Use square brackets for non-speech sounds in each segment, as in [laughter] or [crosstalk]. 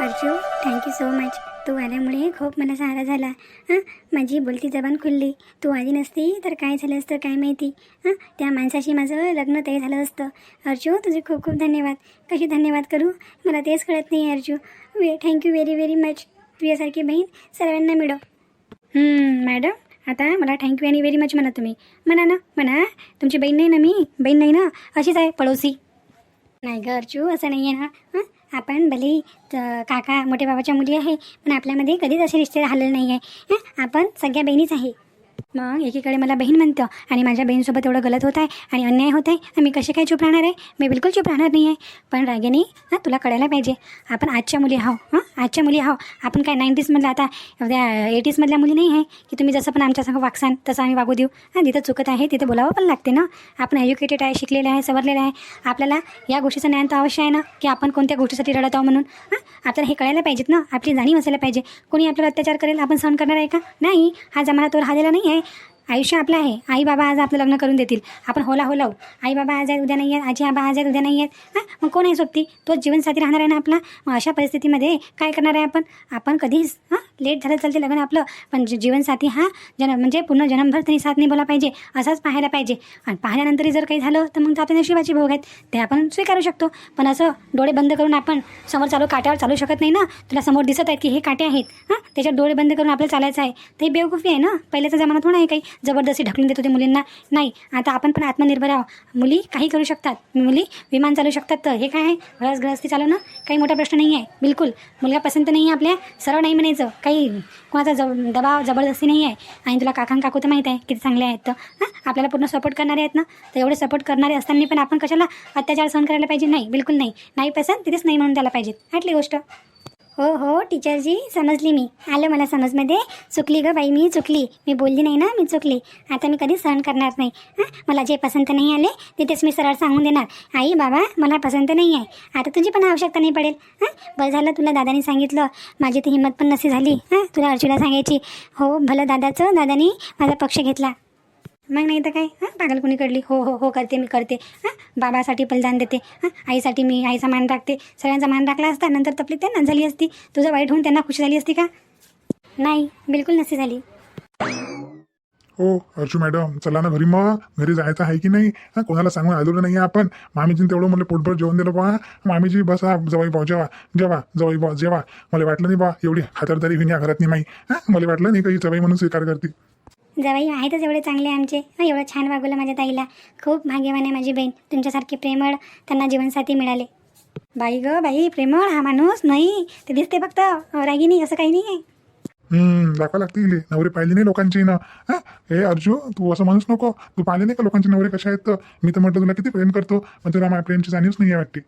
Arju thank you so much तू आल्यामुळे खूप मला सहारा झाला. हां? माझी बोलती जबान खुलली. तू आली नसती तर काय झालं असतं काय माहिती? हां? त्या माणसाशी माझं लग्न तय झालं असतं. अर्जू तुझे खूप खूप धन्यवाद. कशी धन्यवाद करू? मला तेच कळत नाही अर्जू वे thank you very very much तुझ्यासारखी बहीण सर्वांना मिळो. मॅडम आता मला थँक्यू आणि व्हेरी मच म्हणा तुम्ही. म्हणा ना म्हणा. तुमची बहीण नाही ना मी? बहीण नाही ना? अशीच आहे पडोसी. नाही ग अर्जू असं नाही आहे ना. हां? आपण भले त- काका मोठ्या बाबाच्या मुली आहे पण आपल्यामध्ये कधीच असे रिश्ते राहिलेले नाही आहे आपण सगळ्या बहिणीच आहे. मग एकीकडे मला बहीण म्हणतं आणि माझ्या बहीणसोबत एवढं गलत होत आहे आणि अन्याय होत आहे तर मी कसे काय चूप राहणार आहे? मी बिलकुल चूप राहणार नाही आहे पण रागेनी हां तुला कळायला पाहिजे. आपण आजच्या मुली आहो हां आजच्या मुली आहो आपण काय नाईन्टीजमधल्या आता त्या एटीजमधल्या मुली नाही आहे की तुम्ही जसं पण आमच्यासंग वागसान तसं आम्ही वागू देऊ. हां तिथं चुकत आहे तिथे बोलावं पण लागते ना. आपण एज्युकेटेड आहे शिकलेलं आहे सवरलेलं आहे. आपल्याला या गोष्टीचं ज्ञान तर अवश्य आहे ना की आपण कोणत्या गोष्टीसाठी रडत आहोत म्हणून. हां आपल्याला हे कळायला पाहिजेत ना. आपली जाणीव असायला पाहिजे. कोणी आपल्याला अत्याचार करेल आपण सहन करणार आहे का? नाही. हा जमाना तो राहिलेला नाही आहे. आयुष्य आपलं आहे. आई बाबा आज आपलं लग्न करून देतील. आपण होला हो लावू आई बाबा आज आहेत उद्या नाही आहेत. आजी आबा आज आहेत उद्या नाही आहेत. हां? मग कोण आहे सोबती? तोच जीवनसाथी राहणार आहे ना आपला? मग अशा परिस्थितीमध्ये काय करणार आहे आपण? आपण कधीच हां? लेट झालं चालते लग्न आपलं. पण जीवनसाथी हा जन म्हणजे पूर्ण जन्मभर त्यांनी साथ नाही बोला पाहिजे. असाच पाहायला पाहिजे. आणि पाहिल्यानंतरही जर काही झालं तर मग आपल्या नशिबाची भोग आहेत. ते आपण स्वीकारू शकतो. पण असं डोळे बंद करून आपण समोर चालू काट्यावर चालू शकत नाही ना? तुला समोर दिसत आहेत की हे काटे आहेत. हां? त्याच्यात डोळे बंद करून आपल्याला चालायचं आहे. ते बेवकूफी आहे ना? पहिल्याचा जमाना थोडा आहे काही. जबरदस्ती ढकलून देत होते मुलींना. नाही आता आपण पण आत्मनिर्भर आहोत. मुली काही करू शकतात. मुली विमान चालू शकतात. तर हे काय आहे? घरस चालवणं? काही मोठा प्रश्न नाही आहे. बिलकुल. मुलगा पसंत नाही आहे आपल्या. सरळ नाही म्हणायचं. काही कोणाचा जब दबाव जबरदस्ती नाही आहे. आणि तुला काकां काकू तर माहीत आहे किती चांगले आहेत तर. हां? आपल्याला पूर्ण सपोर्ट करणारे आहेत ना? तर एवढे सपोर्ट करणारे असताना पण आपण कशाला अत्याचार सहन करायला पाहिजे? नाही बिलकुल नाही. नाही पसंत तिथेच नाही म्हणून त्याला पाहिजेत. आटली गोष्ट. हो हो टीचरजी समजली मी. आलं मला समजमध्ये. चुकली ग बाई मी चुकली. मी बोलली नाही ना मी चुकली. आता मी कधीच सहन करणार नाही. हां? मला जे पसंत नाही आले तिथेच मी सरळ सांगून देणार. आई बाबा मला पसंत नाही आहे. आता तुझी पण आवश्यकता नाही पडेल. हां? बरं झालं तुला दादानी सांगितलं. माझी तर हिंमत पण नसे झाली. हां? तुला अर्जुला सांगायची. हो भलं दादाचं दादानी माझा पक्ष घेतला. मग नाही तर काय? हां पागल कोणी कडली हो हो हो करते मी करते. हां बाबासाठी बलिदान देते. हां आईसाठी मी आईचा मान राखते. सगळ्यांचा मान राखला असता नंतर तपली त्यांना झाली असती. तुझं वाईट होऊन त्यांना खुशी झाली असती का? नाही बिलकुल नसती झाली. हो अर्जू मॅडम चला ना घरी मग. घरी जायचं आहे की नाही? हा कोणाला सांगून आलेलो नाही आपण? मामीजीने तेवढं मला पोटभर जेवण दिलं बा. मामीजी बस हा जवाई भाऊ जेवा जेवा जवाई भाऊ जेवा. मला वाटलं नाही बा एवढी खातरदारी होईन या घरात नाही माई. हा मला वाटलं नाही काही जवाई म्हणून स्वीकार करते. जवाई आहेतच एवढे चांगले आमचे. एवढं छान वागवलं माझ्या ताईला. खूप भाग्यवान आहे माझी बहीण. तुमच्यासारखी प्रेमळ त्यांना जीवनसाथी मिळाले. बाई ग बाई प्रेमळ हा माणूस. नाही ते दिसते फक्त. रागिनी असं काही नाही आहे हम्म दाखवा लागते इले नवरे पाहिले नाही लोकांची ना. हा हे अर्जू तू असं म्हणूच नको. तू पाहिले नाही का लोकांचे नवरे कशा आहेत? तर मी तर म्हटलं तुला किती प्रेम करतो पण तुला माझ्या प्रेमची जाणीवच नाही आहे वाटते.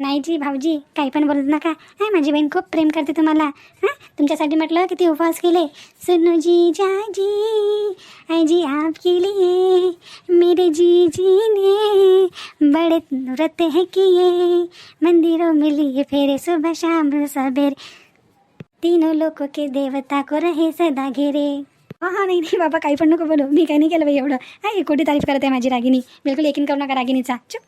नाही जी भाऊजी काही पण बोलत नका. हां माझी बहीण खूप प्रेम करते तुम्हाला. हां तुमच्यासाठी म्हटलं किती उपवास केले. सुनो जी जाजी आजी आपके लिए मेरे जी जी ने बड़े व्रत है किए. मंदिरों में लिए फेरे सुबह शाम सबेर. तीनों लोगों के देवता को रहे सदा घेरे. हां हां नाही नाही बाबा काही पण नको बोलू. मी काही नाही केलं बाई एवढं. हा कोटी तारीफ करत आहे माझी रागिनी. बिलकुल एकीन करू नका रागिनीचा. चुप.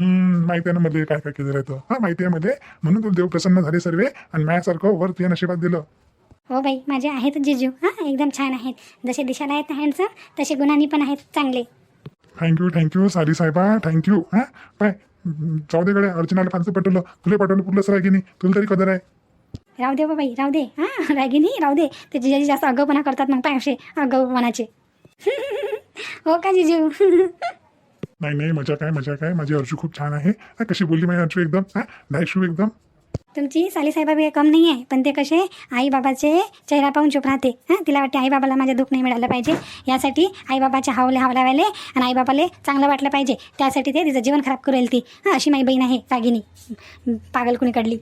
माहिती आहे ना मध्ये काय काय केलं राहतं हा माहिती आहे मध्ये म्हणून तुला देव प्रसन्न झाले सर्वे आणि माझ्यासारखं वर तुझ्या नशिबात दिलं. हो बाई माझे आहेत जिजू. हां एकदम छान आहेत. जसे दिशाला आहेत हँडसम तसे गुणांनी पण आहेत चांगले. थँक्यू थँक्यू सारी साहेबा थँक्यू हां पाय जाऊ दे गड्या अर्चनाला फारसं पटवलं. तुला पटवलं पुढलं सर की नाही तुला तरी कदर आहे. राहू दे हो बाई राहू दे. हां रागिनी राहू दे. ते जिजाजी जास्त आगाऊपणा करतात मग पाय असे आगाऊपणाचे. [laughs] हो का जिजू? [laughs] नाही नाही मजा काय मजा काय. माझी अर्जू खूप छान आहे. हा, कशी बोलली माझी अर्जू एकदम? हा एकदम. तुमची सालीसाहेबा बी कम नाही आहे पण ते कसे आईबाबाचे चेहरा पाहून चुप राहते. हां तिला वाटते आईबाबाला माझ्या माझं दुःख नाही मिळालं पाहिजे. यासाठी आईबाबाच्या हावले हावलावाले आणि आईबाबाले चांगलं वाटलं पाहिजे. त्यासाठी ते तिचं जीवन खराब करेल ती. हां अशी माझी बहीण आहे रागिनी पागल कुणी कडली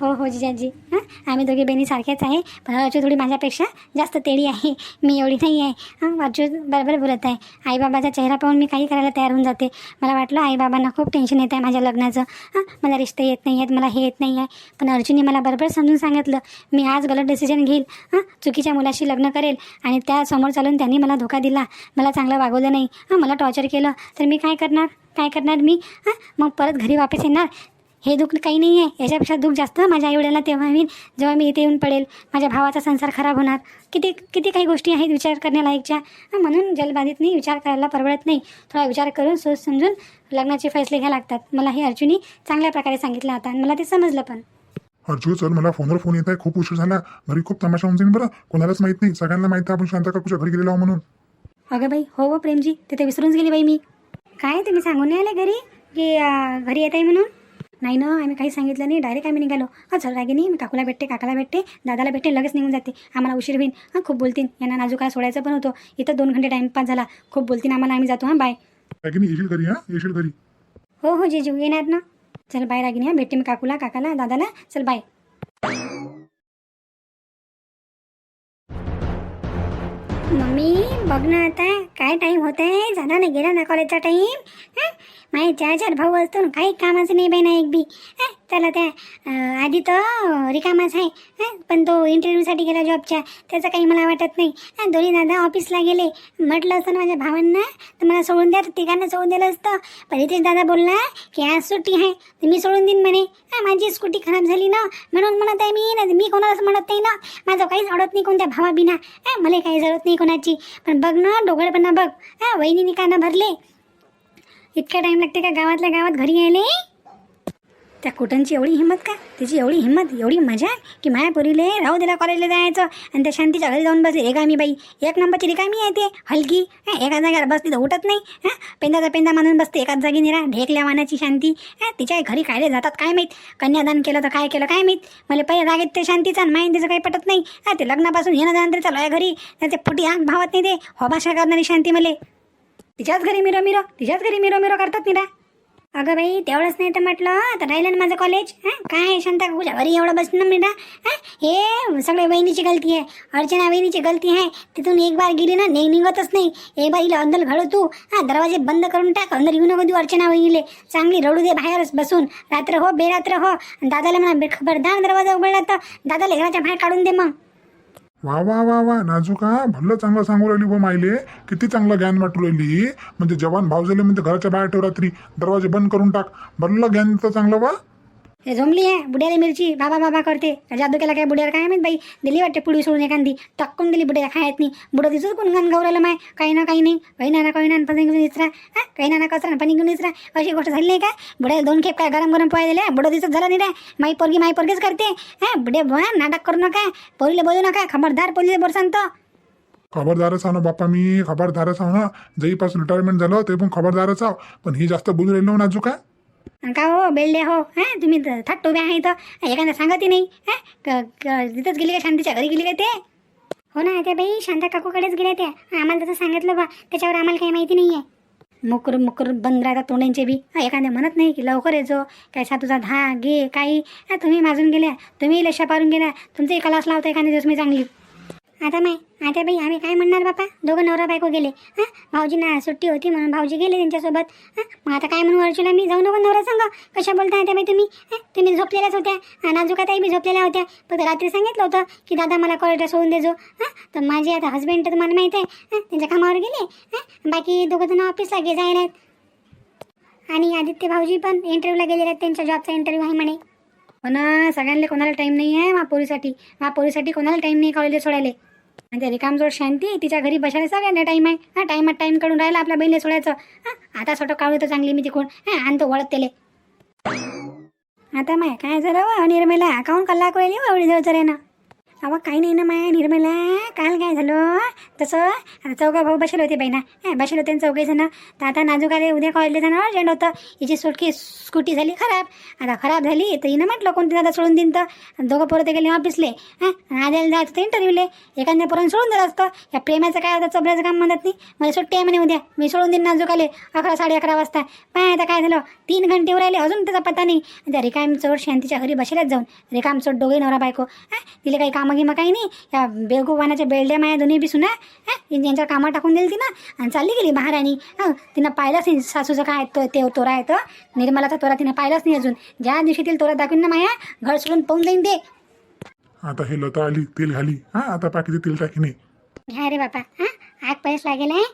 हो हो जिजाजी. हां आम्ही दोघी बहिणी सारख्याच आहे. पण अर्जू थोडी माझ्यापेक्षा जास्त तेडी आहे. मी एवढी नाही आहे. हां अर्जू बरोबर बोलत आहे. आईबाबाचा चेहरा पाहून मी काही करायला तयार होऊन जाते. मला वाटलं आईबाबांना खूप टेन्शन येत आहे माझ्या लग्नाचं. हां मला रिश्ते येत नाही आहेत मला हे येत नाही आहे. पण अर्जुनने मला बरोबर समजून सांगितलं. मी आज गलत डिसिजन घेईल. हां चुकीच्या मुलाशी लग्न करेल. आणि त्यासमोर चालून त्यांनी मला धोका दिला. मला चांगलं वागवलं नाही. हां मला टॉर्चर केलं. तर मी काय करणार? काय करणार मी? हां मग परत घरी वापस येणार? हे दुःख काही नाही आहे. याच्यापेक्षा दुःख जास्त माझ्या आईवडिलांना तेव्हा होईल जेव्हा मी इथे येऊन पडेल माझ्या भावाचा संसार खराब होणार. किती किती काही गोष्टी आहेत विचार करण्यालायकच्या. म्हणून जलबाधितनी विचार करायला परवडत नाही. थोडा विचार करून सोच समजून लग्नाचे फैसले घ्यावे लागतात. मला हे अर्जुनी चांगल्या प्रकारे सांगितलं आता. आणि मला ते समजलं पण. अर्जू चल मला फोनवर फोन येत आहे. खूप उशीर झाला. घरी खूप तमाशा होऊन जाईल बरं. कोणालाच माहीत नाही. सगळ्यांना माहीत आपण शांता काकूच्या घरी गेलेलो म्हणून. अगं बाई हो हो प्रेमजी. ते तर विसरूनच गेली बाई मी. काय तुम्ही सांगून नाही आले घरी? की घरी येत आहे म्हणून? नाही ना आम्ही काही सांगितलं नाही. डायरेक्ट आम्ही निघालो. हा चल रागिनी मी काकूला भेटते काकाला भेटते दादाला भेटते लगेच निघून जाते. आम्हाला उशीर होईल हां खूप बोलतील यांना नाजूक काय सोडायचं पण होतं. इथं दोन घंटे टाईमपास झाला. खूप बोलतील आम्हाला. आम्ही जातो हां बाय रागिनी येशील घरी हा? येशील घरी. हो हो जेजू येणार ना. चल बाय रागिनी हां. भेटते मी काकूला काकाला दादाला. चल बाय मम्मी बघ ना आता. काय टाईम होत आहे झाला ना गेला ना कॉलेजचा टाईम माझे चार चार भाऊ असतो ना काही कामाचं नाही बाई ना एक बी. त्याला त्या आधी तर रिकामाच आहे. पण तो इंटरव्ह्यूसाठी गेला जॉबच्या. त्याचं काही मला वाटत नाही. दोन्ही दादा ऑफिसला गेले. म्हटलं असतं ना माझ्या भावांना तर मला सोडून द्या तिघांना सोडून दिलं असतं. पण इथेच दादा बोलला की आज सुट्टी आहे तर मी सोडून देईन म्हणे. माझी स्कूटी खराब झाली ना म्हणून म्हणत आहे मी नाही मी कोणालाच म्हणत नाही ना. माझं काहीच आवडत नाही कोणत्या भावाबिना. मला काही जरूरत नाही कोणाची. पण बघ ना डोगळपणा बघ. वहिनी का ना भरले. इतका टाइम लागते का गावातल्या गावात घरी यायले? त्या कुटनची एवढी हिंमत का? तिची एवढी हिंमत एवढी मजा की माया पोरीले राहू दिला कॉलेजला जायचं आणि त्या शांतीच्या घरी जाऊन बसले. रिकामी बाई? एक नंबरची रिकामी आहे ते हलकी. हं, एका जागेवर बसली तर उठत नाही. हां पेंदाचा पेंदा मानून बसते एकाच जागी निरा ढेकल्या वानाची शांती. हां तिच्या घरी खायले जातात काय माहीत? कन्यादान केलं तर काय केलं काय माहीत? मला पहिले रागेत ते शांतीचा आणि माहीत काही पटत नाही. हां ते लग्नापासून येणं जाणं तरी चालू आहे घरी. ते फुटी आग भावत नाही ते. होबाशा करणारी शांती मला. तिच्याच घरी मिरो मिरो. तिच्याच घरी मिरो मिरो करतात निरा अगं बाई तेवढंच नाही तर म्हटलं आता राहिलं ना माझं कॉलेज हां? काय शांता तुझ्या घरी एवढं बसणं मिळा हां? हे सगळे वहिनीची गलती आहे. अर्चना वहिनीची गलती आहे. तिथून एक बार गेली ना ने निघतच नाही. एक बार हिला अंदर घडव तू. हां दरवाजे बंद करून टाक. अंदर येऊ नको देऊ अर्चना वहिनीले. चांगली रडू दे बाहेरच बसून. रात्र हो बेरात्र हो. दादाला म्हणा खबरदार दरवाजा उघडला तर दादाला घराच्या बाहेर काढून दे मग. वा वा वा वा नाजूका भल्लं चांगलं सांगू राहिली व मायले. किती चांगलं ज्ञान वाटू राहिली. म्हणजे जवान भाव झाले म्हणजे घराच्या बाहेर ठेव रात्री. दरवाजे बंद करून टाक. भल्लं ज्ञान तर चांगलं वा हे झोंबली आहे बुड्याला मिरची बाबा बाबा करते. जादू केला काय बुड्याला काय माहीत बाई? दिली वाटते पुढे सोडून एखादी. टाकून दिली बुड्याला खायत नाही. बुडं तिचंच कोण गाण गौरायला माय? काही ना काही नाही. काही ना काही ना पणी घेऊन इसरा हा काही ना कचरा पनी घेऊन इसरा अशी गोष्ट झाली नाही का? बुड्याला दोन खेप काय गरम गरम पोळ्या दिल्या? बुडं तिचंच झालं नाही रे. माई पोरगी माई पोरगीच करते. हा बुड्या बुवा नाटक करू नका. पोरीला बोलू नका. खबरदार पोरीला बोर सांगतो खबरदारच आहो ना बाप्पा मी. खबरदारच आहो ना. जईपासून रिटायरमेंट झालं ते पण खबरदारच आहो. पण ही जास्त बोलू राहिलो ना अजून काय का हो बेल्डे हो हां? तुम्ही थट उभ्या उभे आहे तर एखादा सांगतही नाही हां? क- तिथंच गेली का शांतीच्या घरी गेली का ते? हो ना त्या बाई शांता काकूकडेच गेल्या त्या. आम्हाला तसं सांगितलं बा त्याच्यावर आम्हाला काही माहिती नाही आहे मुकर मुकर बंद राहतात तोंडांचे बी. एखाद्या एखादे म्हणत नाही की लवकर येजो काय सातूचा तुझा धा घे काही. तुम्ही माजून गेल्या तुम्ही लशा पारून गेल्या तुमचंही कलास लावता एखाद्या दिवस मी चांगली. आता माय आता बाई आम्ही काय म्हणणार बापा? दोघं नवरा बायको गेले. हां? भाऊजींना सुट्टी होती म्हणून भाऊजी गेले त्यांच्यासोबत. हां? मग आता काय म्हणू अर्जुला मी जाऊ नको नवरा सांगा. कशा बोलता आता बाई तुम्ही? हां? तुम्ही झोपलेल्याच होत्या. आणि मी बी झोपलेल्या होत्या. फक्त रात्री सांगितलं होतं की दादा मला कॉलेजला सोडून देजो. हां? तर माझे आता हस्बंड तर तुम्हाला माहीत आहे. हां? त्यांच्या कामावर गेले. हां? बाकी दोघं जण ऑफिसला गे जायला आहेत. आणि आदित्य भाऊजी पण इंटरव्ह्यूला गेलेले आहेत. त्यांच्या जॉबचा इंटरव्ह्यू आहे म्हणे. हो ना सगळ्यांना कोणाला टाईम नाही आहे महापोरीसाठी महापोरीसाठी कोणाला टाईम नाही कॉलेजला सोडायला. आणि त्या रिकामजोड शांती तिच्या घरी बसायला सगळ्यांना टाईम आहे. हा टाईमात टाईम काढून राहिला आपल्या बहिणीला सोडायचं. हा आता सोटं काढू तर चांगली मी तिकडून. हा आणतो वळत त्याले आता माय काय झालं निर्मला काऊन कल्ला करेल एवढी जवळ रे ना? अहो काही नाही ना माया निर्मला. काल काय झालं? तसं? आता चौघा भाऊ बसले होते बाई ना बसेल बसले होते चौघे जण. तर आता नाजूक आले उद्या कॉलेजला जाणार. अर्जंट होतं. हिची सुटकी स्कूटी झाली. खराब. आता खराब झाली तर हिनं म्हटलं कोणती दादा सोडून देईन तर? दोघं पोरं ते गेले ऑफिसले हां आद्याला जायचं तर इंटरव्ह्यूले एखाद्या पोरानं सोडून दिलं असतं. या प्रेमाचं काय होतं चबऱ्याचं काम म्हणत नाही. मला सुट्टी आहे म्हणे उद्या. मी सोडून देईन नाजूक आले. अकरा साडे अकरा वाजता. पाय आता काय झालं? तीन घंटे राहिले अजून त्याचा पत्ता नाही. त्या रिकाम चोर शांतीच्या घरी बसेलच जाऊन. रिकाम चोर दोघे नवरा बायको. हां तिला काही काम गिमं काही नाही. या बेगोवानाच्या बेलड्या माया दोन्ही बी सुना हां? यांच्यावर कामं टाकून दिली ना. आणि चालली गेली महाराणी. हां? तिनं पाहिलंच नाही सासूचं काय तो ते तोरा तर. निर्मलाचा तोरा तिनं पाहिलाच नाही अजून. ज्या दिवशी तिला तोरा दाखवीन ना माया घर सोडून पाहून जाईन ते. आता हे लता आली तेल घाली. हा? आता पाकिटी तेल टाकी नाही घ्या रे बापा. हां? आग पैस लागेल आहे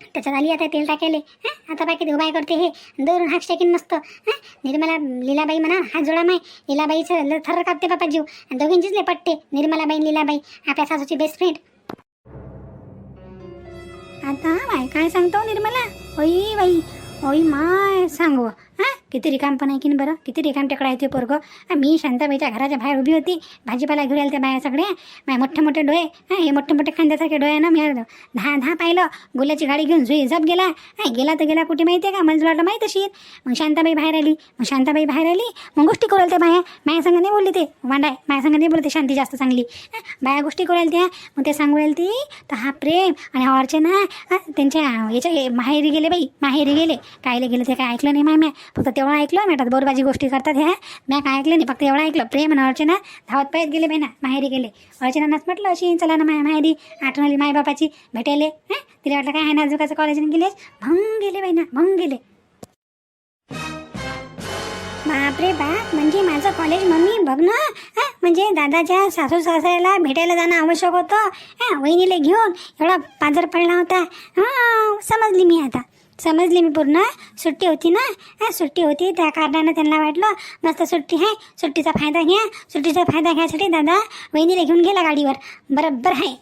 त्याच्यात आली आता तेल टाकायले. हां आता बाकी उपाय करते हे. दोन हात टाकीन मस्त. हां निर्मला लीलाबाई म्हणा हात जोडा माय. लीलाबाईचं थर कापते बापा जीव. आणि दोघींचीच लय पटते निर्मलाबाई लीलाबाई आपल्या सासूची बेस्ट फ्रेंड आता माय काय सांगतो निर्मला? ओई बाई ओई माय सांगू. किती रिकामपण आहे की नाही बरं? किती रिकाम टेकडा आहे ते पोरगं मी शांताबाईच्या घराच्या बाहेर उभी होती. भाजीपाला घेऊन आल्या त्या बाया सगळ्या. माझे मोठे मोठे डोळे. हे मोठे मोठे खांद्यासारखे डोळे ना मी दहा दहा पाहिलं. गुलाची गाडी घेऊन झुई झप गेला. हां गेला तर गेला कुठे माहिती आहे का? मला वाटलं माहीत अशी मग शांताबाई बाहेर आली. मग शांताबाई बाहेर आली. मग गोष्टी करू त्या बाया. माझ्या संग नाही बोलली ते. वांडाय. माझ्या संग नाही बोलते शांती जास्त चांगली. बाया गोष्टी करू त्या मग ते सांगू येईल ती तर हा प्रेम आणि हा अर्चना त्यांच्या याच्या माहेरी गेले बाई. माहेरी गेले. कायले गेले ते काय ऐकलं नाही माय. फक्त तेवढं ऐकलं म्हणतात बोरबाजी गोष्टी करतात ह्या मी काय ऐकलं नाही फक्त एवढं ऐकलं. प्रेम आणि अर्चना धावत पायत गेले बहिणा माहेरी गेले. अर्चनाच म्हटलं अशी चला ना माया माहेरी. आठवण आली मायबापाची भेटायले हां? तिला वाटलं काय आहे नाजुकाचं कॉलेजने गेलेस भंग गेले? बहिणा भंग गेले. बापरे बाप म्हणजे माझं कॉलेज मम्मी बघ ना म्हणजे दादाच्या सासू सासऱ्याला भेटायला जाणं आवश्यक होतं. हा? वहिनीला घेऊन एवढा पाजर पडला होता. हां समजली मी आता. समजली मी पूर्ण. सुट्टी होती ना? हा सुट्टी होती. त्या कारणानं त्यांना वाटलं मस्त सुट्टी आहे. सुट्टीचा फायदा घ्या. सुट्टीचा फायदा घ्यायसाठी दादा वहिनीला घेऊन गेला गाडीवर. बरोबर आहे.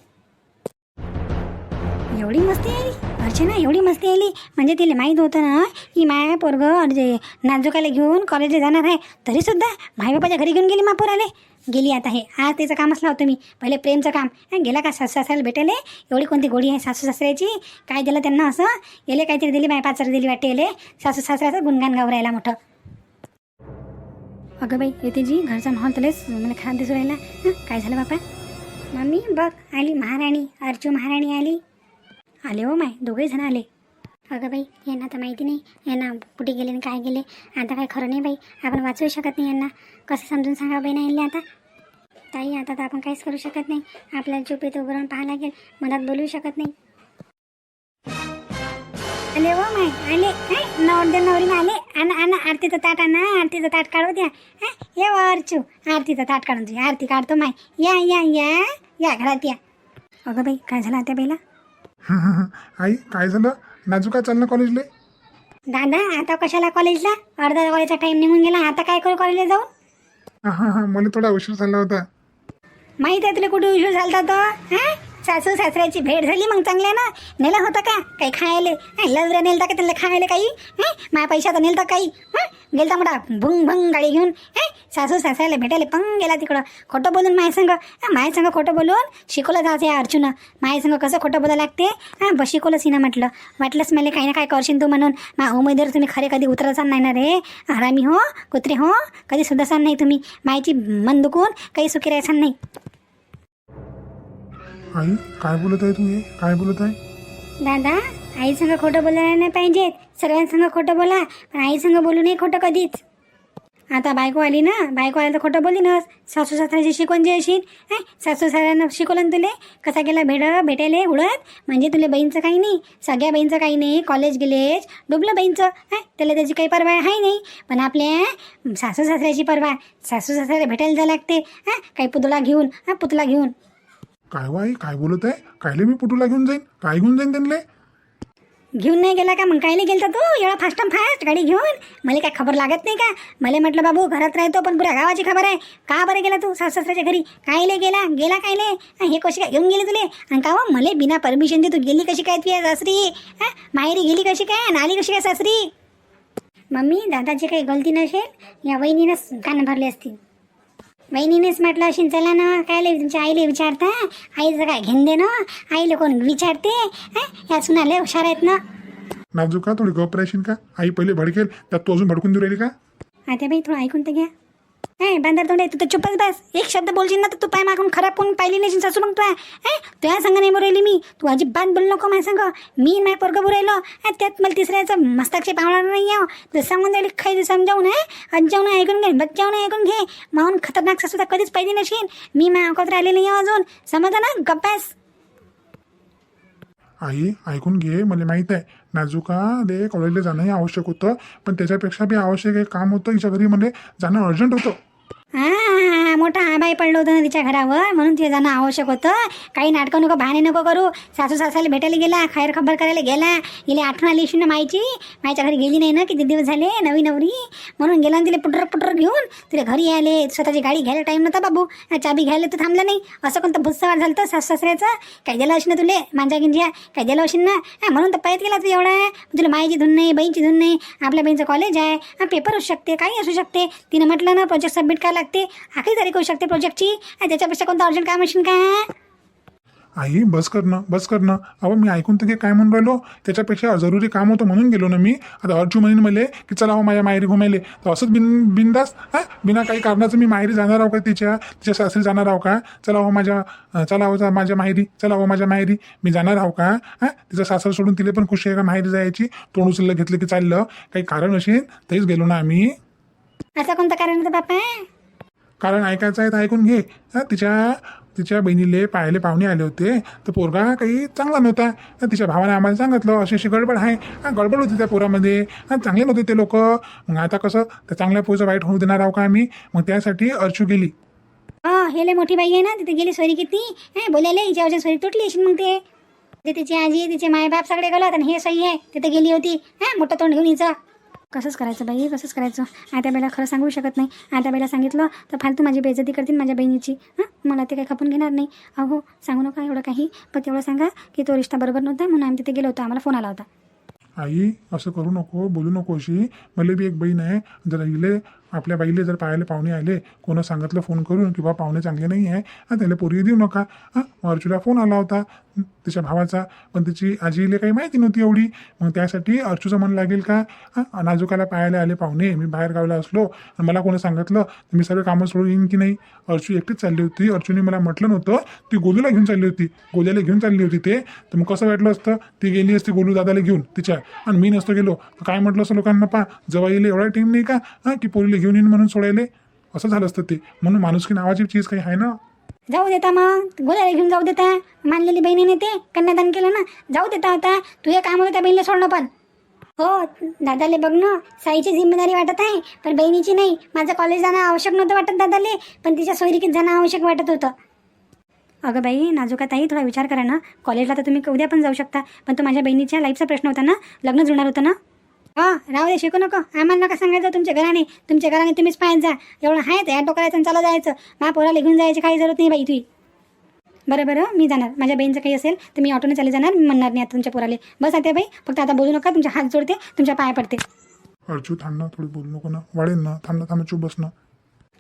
एवढी मस्ती आली अर्चना एवढी मस्ती आली. म्हणजे तिला माहीत होतं ना की माया पोरग अर्जे नाजुकाला घेऊन कॉलेजला जाणार आहे तरीसुद्धा माईबापाच्या घरी घेऊन गेली मापूर आले गेली आता हे. आज त्याचं काम असलं होतं मी पहिले प्रेमचं काम. गेला का सासू सासऱ्याला भेटेले एवढी कोणती गोडी आहे सासू सासऱ्याची? काय दिलं त्यांना असं? गेले काहीतरी दिली माय पाचर दिली वाटते येले. सासू सासऱ्याचं गुणगान गाव राहिला मोठं. अगं बाई येते जी. घरचा माहोल तलेच मला खराब दिसू राहिला. काय झालं बापा? मम्मी बघ आली महाराणी. अर्जू महाराणी आली. आले हो माय दोघे जण आले. अगं बाई यांना तर माहिती नाही यांना कुठे गेले आणि काय गेले. आता काय खरं नाही बाई आपण वाचवू शकत नाही यांना. कसं समजून सांगा बाई नाही आता? ताई आता तर आपण काहीच करू शकत नाही. आपल्याला चुप येतो उभं राहून पाहावं लागेल मनात बोलू शकत नाही. आले हो माय आले. काय नवरदेव नवरीने आले. आणा आणा आरतीचं ताट आणा आरतीचं ताट काढू द्या. हा ये व अर्चू आरतीचं ताट काढून दे. आरती काढतो माय. या या या. या घरात या. अगं बाई काय झालं आता बाईला? [laughs] आई काय झालं? नाजुका चाललं कॉलेजले दादा आता कशाला कॉलेजला अर्धा कॉलेजचा टाइम निघून गेला आता काय करू कॉलेजला जाऊन? हां हां हां मला थोडा उशीर झाला होता. माहीत आहे तुला कुठे उशीर झालता तो हा? सासू सासऱ्याची भेट झाली मग चांगल्या ना? नेला होता का? काही खायले? लजऱ्या नेलता का त्याला खायला काही? हं? माझ्या पैशात नेलता काही? हां? गेलता मोठा भुंग भुंग गाडी घेऊन. हं? सासू सासऱ्याला भेटायला पंग गेला तिकडं. खोटं बोलून माय संग? माय संग खोटं बोलून शिकवलं जायचं या अर्जुन. माय संग कसं खोटं बोलायला लागते? हां बस शिकवलंच सिना म्हटलं. वाटलंच मला काही ना काय करशील तू म्हणून. मा उमेदवार तुम्ही खरे कधी उतरायचा नाही ना रे? हरामी हो कुत्रे हो. कधी सुद्धा नाही तुम्ही. मायची मन दुखून काही सुखी राहायचं नाही. आई काय बोलत आहे तू हे काय बोलत आहे? दादा आई संग खोटं बोलायला नाही पाहिजेत. सगळ्यांसंग खोटं बोला पण आई संग बोलू नये खोटं कधीच. आता बायको आली ना बायको आली तर खोटं बोली ना सासू सासऱ्याची शिकवण जे असेल हं? सासू सासऱ्यांना शिकवलं ना तुले? कसा गेला भेट भेटायले उडत म्हणजे तुले बहीणचं काही नाही. सगळ्या बहीणचं काही नाही. कॉलेज गेलेच डुबलं बहीणचं. हाय त्याला त्याची काही परवा आहे नाही. पण आपल्या सासू सासऱ्याची परवा. सासू सासऱ्याला भेटायला जावं लागते. हां काही पुतळा घेऊन हां पुतळा घेऊन. काय वाई काय बोलत आहे? कायले मी पुटूला घेऊन जाईन? काय घेऊन जाईन त्यांना घेऊन नाही गेला का? मग कायले गेलता तू? एवढा फास्ट फास्ट गाडी घेऊन? मला काय खबर लागत नाही का? मला म्हटलं बाबू घरात राहतो पण पुऱ्या गावाची खबर आहे. का बरं गेला तू सासऱ्याच्या घरी? कायले गेला? गेला कायले? हा, हे कशी काय घेऊन गेले तुले? आणि का हो, मला बिना परमिशन तू गेली कशी काय तुझ्या सासरी? हा माहेरी गेली कशी काय? आणि आली कशी काय सासरी? मम्मी दादाची काही गलती नसेल? या वहिनीनंच कान भरले असतील. वहिनीनेच म्हटलं असेल चला ना काय तुमच्या आईले विचारता? आईचं काय घेऊन दे ना आईला कोण विचारते? हं? ह्या सुनाले हुशार आहेत ना. नाजुका थोडी गप राहशील का? आई पहिले भडकेल त्यात तू अजून भडकून देऊ राहिली का? आता बाई थोडं ऐकून तर घ्या. ए बांधार तोंडे तू तर चुपच बस. एक शब्द बोलशील ना तर तू पाय मागून खराब कोण पाहिली नाही सासू मग तू ए? तुझ्या संग नाही बोलायली मी. तू अजिबात बोल नको माझ्या संग. मी माय पोरगं बोलायलो. ए, त्यात मला तिसऱ्याचं मस्ताक्षेप पावणार नाही आहे. तर सांगून द्यायला खाई समजावून आहे अज्जावून ऐकून घे बच्चावून ऐकून घे. माहून खतरनाक सासू तर कधीच पाहिली नशील मी माझ्या अकोत राहिले नाही अजून. समजा ना? गप्पास आई ऐकून घे मला माहीत आहे. नाजुका दे कॉलेजला जाणंही आवश्यक होतं. पण त्याच्यापेक्षा बी आवश्यक एक काम होतं हिच्या घरी म्हणजे जाणं अर्जंट होतं. हा मोठा मायाबाई पडलं होतं ना तिच्या घरावर म्हणून ते जाणं आवश्यक होतं. काही नाटकं नको भाने नको करू. सासू सासाला भेटायला गेला खैर खबर करायला गेला. गेली आठवण आली अशी ना मायची मायच्या घरी गेली नाही ना किती दिवस झाले नवी नवरी. म्हणून गेला तिला पुटर पुटर घेऊन तिला घरी आले स्वतःची गाडी घ्यायला टाईम नव्हता बाबू. चाबी घ्यायला तर थांबला नाही. असं कोणतं भुस्सवार झालं तर सासू सासऱ्याचं? काय दिलं असेल ना तुले मांजा गिंजिया काय दिलं असेल ना? म्हणून तर पळत गेला तू एवढा. तुला माईची धून नाही बहीणची धून नाही. आपल्या बहीणचं कॉलेज आहे. हा पेपर असू शकते काही असू शकते. तिनं म्हटलं ना प्रोजेक्ट सबमिट करायला लागते आखरी तारीख होऊ शकते प्रोजेक्टची हा, त्याच्यापेक्षा कोणतं अर्जंट काम असेल का आई बस करणं बस करणं अहो मी ऐकून तर काय म्हणून राहिलो. त्याच्यापेक्षा जरुरी काम होतं म्हणून गेलो ना मी. आता अर्जू म्हणून म्हणले की चला हो माझ्या माहेरी घुमायले. तर असंच बिन बिंदास हा? बिना काही कारणाचं मी माहेरी जाणार आहो का तिच्या तिच्या सासरी जाणार आहो का? चला हो माझ्या चला हो माझ्या माहेरी चला हो माझ्या माहेरी. मी जाणार आहो का? हा? तिचं सासर सोडून तिला पण खुशी आहे का माहेरी जायची? तोंड उचललं घेतलं की चाललं. काही कारण असेल तरीच गेलो ना आम्ही. असं कोणतं कारण होतं बापा? कारण ऐकायचं आहे तर ऐकून घे. तिच्या तिच्या बहिणीले पायाले पाहुणे आले होते. तर पोरगा काही चांगला नव्हता. तर तिच्या भावाने आम्हाला सांगितलं अशी अशी गडबड आहे. गडबड होती त्या पोरामध्ये. चांगले नव्हते ते लोक. मग आता कसं? त्या चांगल्या पोरचं वाईट होऊ देणार आहो का आम्ही? मग त्यासाठी अर्चू गेली. हा हेले मोठी बाई आहे ना तिथे गेली सोरी किती? हा बोलायला हिच्या सोरी तुटली अशी मग ते. ते तिची आजी तिचे मायबाप सगळे गेलो आणि हे सही आहे तिथे गेली होती. हा मोठं तोंड घेऊन हिचं. कसंच करायचं बाई? कसंच करायचं? आता बाईला खरं सांगू शकत नाही. आता बाईला सांगितलं तर फालतू माझी बेइज्जती करतील माझ्या बहिणीची. हां? मला ते काही खपून घेणार नाही. अहो सांगू नका एवढं काही. पण तेवढं सांगा की तो रिश्ता बरोबर नव्हता म्हणून आम्ही तिथे गेलो होतो. आम्हाला फोन आला होता. आई असं करू नको बोलू नको अशी. मला बी एक बहीण आहे. जरा इले. आपल्या बाईले जर पाहायला पाहुणे आले कोणा सांगितलं फोन करून की बा पाहुणे चांगले नाही आहे हा त्याला पोरगी देऊ नका. हां मग अर्चूला फोन आला होता तिच्या भावाचा पण तिची आजीले काही माहिती नव्हती एवढी. मग त्यासाठी अर्चूचं मन लागेल का? हां नाजुकाला पायाला आले पाहुणे मी बाहेर गावला असलो आणि मला कोणी सांगितलं तर मी सगळे कामं सोडून येईन की नाही? अर्चू एकटीच चालली होती. अर्चूने मला म्हटलं नव्हतं ती गोलूला घेऊन चालली होती. गोल्याला घेऊन चालली होती ते. तर मग कसं वाटलं असतं? ती गेली असती गोलू दादाला घेऊन तिच्या. आणि मी नसतो गेलो. काय म्हटलं असं लोकांना पा जवळ येईल एवढा टाईम नाही का? हां की पोरीला घेऊन येईन म्हणून सोडायले? असं झालं असतं ते. म्हणून माणुसकी नावाची चीज काही आहे ना? जाऊ देता मग. गोल्याला घेऊन जाऊ देता मानलेली बहिणीने ते कन्यादान केलं ना. जाऊ देता होता तुझे काम होतं त्या बहिणीला सोडणं पण. हो दादाले बघ ना. साईची जिम्मेदारी वाटत आहे पण बहिणीची नाही. माझं कॉलेज जाणं आवश्यक नव्हतं वाटत दादाले पण तिच्या सोयरीकीत जाणं आवश्यक वाटत होतं. अगं बाई नाजुका ताई थोडा विचार करा ना. कॉलेजला तर तुम्ही उद्या पण जाऊ शकता पण तो माझ्या बहिणीच्या लाईफचा प्रश्न होता ना. लग्न जुळणार होतं ना? हा राहू दे शिकू नको. आम्हाला नका सांगायचं तुमच्या घराने. तुमच्या घराने तुम्हीच पाहत जा. एवढं आहे ॲटो करायचं आणि चालत जायचं. मा पोराला घेऊन जायची काही जरूरत नाही बाई तुझी. बरं बरं मी जाणार. माझ्या बहिणीचं काही असेल तर मी ऑटोने चालले जाणार मी म्हणणार नाही आता तुमच्या पोराले. बस आता बाई फक्त आता बोलू नका तुमच्या हात जोडते तुमच्या पाया पडते. अर्चू थांब ना थोडी बोलू नको ना. वाढेल ना. थांब ना थांब चूप बस ना.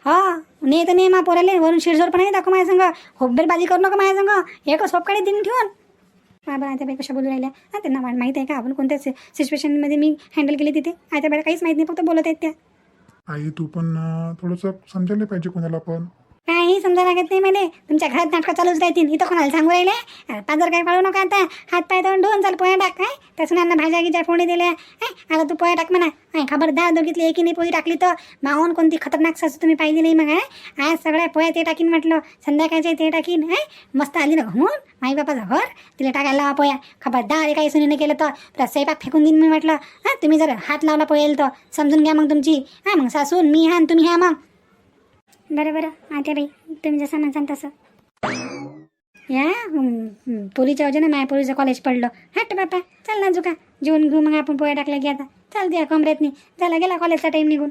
हा नाही तर नाही मा पोराले. वरून शिरजोर पण नाही दाखव माझ्या संग. होब्बेर बाजी करू नका माझ्या संग. एकच होपकडे दिन ठेवून. बाबा आता बाई कशा बोलू राहिल्या? हा त्यांना मा- आहे का? आपण कोणत्या सिच्युएशनमध्ये मी हँडल केली तिथे? आता काहीच माहीत नाही फक्त बोलत आहेत त्या. आई तू पण थोडंसं समजायला पाहिजे कोणाला पण. काही समजा लागत नाही मला तुमच्या घरात नाटकं चालूच राहतील. इथं कोणाला सांगू राहिले? पाजर काय पाळू नका आता. हात पाय तोंड धुवून चाल पोया टाक काय त्या सुनांना भाज्या गिज्या फोडी दिल्या. हाय, आता तू पोया टाक म्हणा. नाही खबरदार दोघीतली एकीने पोळी टाकली तर माहून कोणती खतरनाक सासू तुम्ही पाहिली नाही मग हाय. आज सगळ्या पोया ते टाकीन म्हटलं. संध्याकाळचे ते टाकीन हाय. मस्त आली ना घुमून. माई बापाचं घर तिला टाकायला लावा पोया. खबरदार काही सुनीने केलं तर. तुला स्वयंपाक फेकून देईन मी म्हटलं. हां तुम्ही जर हात लावला पोयल तर. समजून घ्या मग तुमची. हां मग सासून मी हा आणि तुम्ही ह्या मग. बरं बरं. आता बाई तुम्ही जसं म्हणसान तसं. या पोलीच्या पोरीच्या वजन माया पोरीचं कॉलेज पडलं. हट बापा चल ना जुका. जेवण घेऊ मग आपण पोया टाकल्या की आता. चल द्या कमरेतनी चला गेला कॉलेजचा टाईम निघून.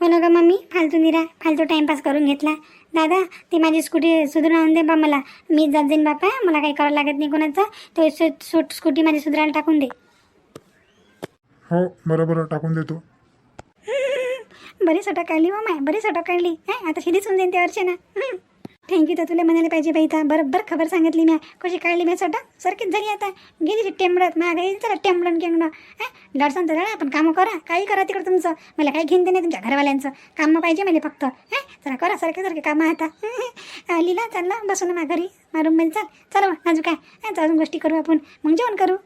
हो ना ग मम्मी? फालतू निरा फालतू टाइमपास करून घेतला. दादा ती माझी स्कूटी सुधारून आणून दे बा मला. मी जात जाईन बापा मला काही करावं लागत नाही कोणाचं. तो सूट स्कूटी माझी सुधारायला टाकून दे. हो बरोबर टाकून देतो. बरीच अटक काढली हो माय बरी अटक काढली. हा आता शिदीच होऊन जाईन त्या अर्चना. थँक्यू तर तुला म्हणायला पाहिजे बाई तर बरोबर खबर सांगितली मी कशी काढली मी सटक? सरकीच झाली आता. गेली ती टेंबडत मागे चला टेंबडन केंगणं. हा लडसन तर आपण कामं करा. काही करा तिकडं तुमचं. मला काही घेणं नाही तुमच्या घरवाल्यांचं. कामं पाहिजे मला फक्त. हा चला करा. सारखे सारखे कामं आता. लिला चालला? बसू ना मा घरी मा रूममध्ये चाल. चला नाजू काय हा, अजून गोष्टी करू आपण. मग जेवण करू.